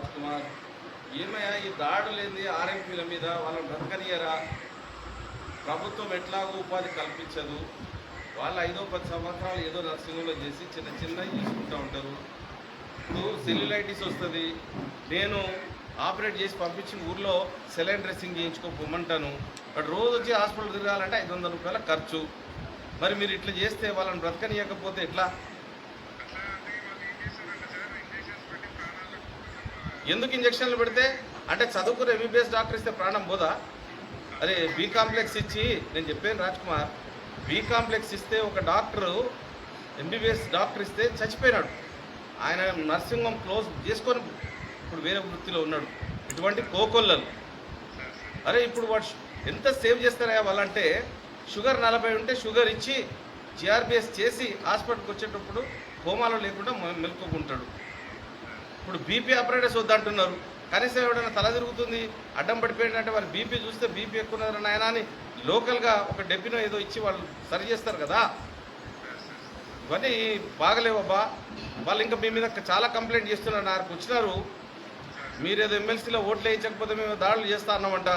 రాజ్ కుమార్ ఏమయ్యా ఈ దాడులేంది ఆర్ఎంపీల మీద వాళ్ళని బ్రతకనియరా ప్రభుత్వం ఎట్లాగో ఉపాధి కల్పించదు. వాళ్ళు ఐదో పది సంవత్సరాలు ఏదో నర్సింగ్లో చేసి చిన్న చిన్నవి చేసుకుంటూ ఉంటారు. ఇప్పుడు సెల్యులైటిస్ వస్తుంది. నేను ఆపరేట్ చేసి పంపించిన ఊర్లో సెలైన్ డ్రెస్సింగ్ చేయించుకోమంటాను అక్కడ రోజు వచ్చి హాస్పిటల్ తిరగాలంటే ఐదు వందల రూపాయల ఖర్చు. మరి మీరు ఇట్లా చేస్తే వాళ్ళని బ్రతకనియకపోతే ఎట్లా? ఎందుకు ఇంజక్షన్లు పెడితే? అంటే చదువుకున్న ఎంబీబీఎస్ డాక్టర్ ఇస్తే ప్రాణం పోదా? అరే బీ కాంప్లెక్స్ ఇచ్చి నేను చెప్పాను రాజ్ కుమార్ బీ కాంప్లెక్స్ ఇస్తే ఒక డాక్టరు ఎంబీబీఎస్ డాక్టర్ ఇస్తే చచ్చిపోయినాడు. ఆయన నర్సింగ్ హోమ్ క్లోజ్ చేసుకొని ఇప్పుడు వేరే వృత్తిలో ఉన్నాడు. ఇటువంటి కోకొల్లలు. అరే ఇప్పుడు వాడు ఎంత సేవ్ చేస్తారా వాళ్ళంటే షుగర్ నలభై ఉంటే షుగర్ ఇచ్చి జిఆర్బిఎస్ చేసి హాస్పిటల్కి వచ్చేటప్పుడు కోమాలో లేకుండా మె- ఇప్పుడు బీపీ ఆపరేటర్స్ వద్దంటున్నారు. కనీసం ఎవడైనా తల తిరుగుతుంది అడ్డం పడిపోయిందంటే వాళ్ళు బీపీ చూస్తే బీపీ ఎక్కువ ఉన్నదని ఆయన అని లోకల్గా ఒక డెబ్బినో ఏదో ఇచ్చి వాళ్ళు సరి చేస్తారు కదా. ఇవన్నీ బాగలేవబ్బా. వాళ్ళు ఇంకా మీ మీద చాలా కంప్లైంట్ చేస్తున్నారు నాకు వచ్చినారు. మీరేదో ఎమ్మెల్సీలో ఓట్లు వేయించకపోతే మేము దాడులు చేస్తా అన్నామంట.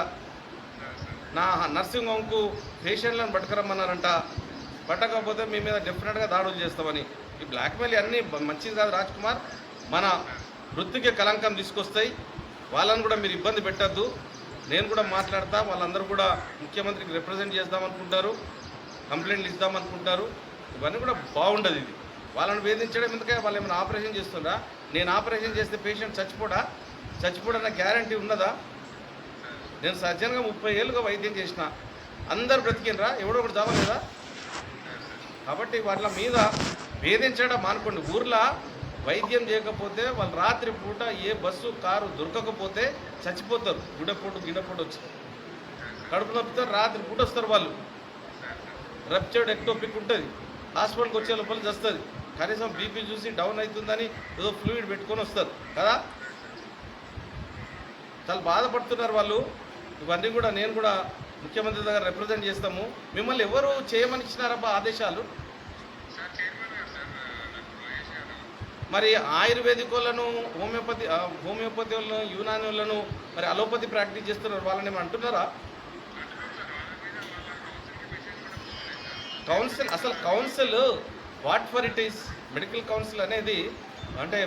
నా నర్సింగ్ హోమ్కు పేషెంట్లను పట్టుకురమ్మన్నారంట. పట్టకపోతే మీ మీద డెఫినెట్గా దాడులు చేస్తామని. ఈ బ్లాక్మెయిల్ అన్నీ మంచిది కాదు రాజ్ కుమార్. మన వృత్తికి కలంకం తీసుకొస్తాయి. వాళ్ళని కూడా మీరు ఇబ్బంది పెట్టద్దు. నేను కూడా మాట్లాడతా వాళ్ళందరూ కూడా ముఖ్యమంత్రికి రిప్రజెంట్ చేద్దామనుకుంటారు కంప్లైంట్లు ఇద్దామనుకుంటారు ఇవన్నీ కూడా బాగుండదు ఇది. వాళ్ళని వేధించడం ఎందుకంటే వాళ్ళు ఏమైనా ఆపరేషన్ చేస్తుండ్రా? నేను ఆపరేషన్ చేస్తే పేషెంట్ చచ్చిపోడా? చచ్చిపోడన్న గ్యారంటీ ఉన్నదా? నేను సజ్జనంగా ముప్పై ఏళ్ళుగా వైద్యం చేసిన. అందరు బ్రతికినరా ఎవడో ఒకటి చావలేదా? కాబట్టి వాళ్ళ మీద వేధించడం మానుకోండి. ఊర్లో వైద్యం చేయకపోతే వాళ్ళు రాత్రి పూట ఏ బస్సు కారు దొరకకపోతే చచ్చిపోతారు. గుడపోటు గిడపోటు వచ్చి కడుపు నొప్పితో రాత్రి పూట వస్తారు వాళ్ళు. రప్చర్డ్ ఎక్టోపిక్ ఉంటుంది. హాస్పిటల్కి వచ్చే లోపల చేస్తుంది. కనీసం బీపీ చూసి డౌన్ అవుతుందని ఏదో ఫ్లూయిడ్ పెట్టుకొని వస్తారు. కదా? చాలా బాధపడుతున్నారు వాళ్ళు. ఇవన్నీ కూడా నేను కూడా ముఖ్యమంత్రి దగ్గర రిప్రజెంట్ చేస్తాము. మిమ్మల్ని ఎవరు చేయమని ఇచ్చినారబ్బా ఆదేశాలు? మరి ఆయుర్వేదికులను హోమియోపతి హోమియోపతి వాళ్ళను మరి అలోపతి ప్రాక్టీస్ చేస్తున్నారు వాళ్ళని ఏమన్నా అంటున్నారా? కౌన్సిల్ అసలు council what for it is medical council అనేది అంటే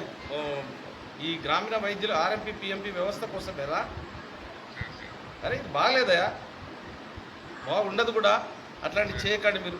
ఈ గ్రామీణ వైద్యులు ఆర్ఎంపీ పిఎంపీ వ్యవస్థ కోసమేరా అరే ఇది బాగాలేదయా? బాగుండదు కూడా. అట్లాంటివి చేయకండి మీరు.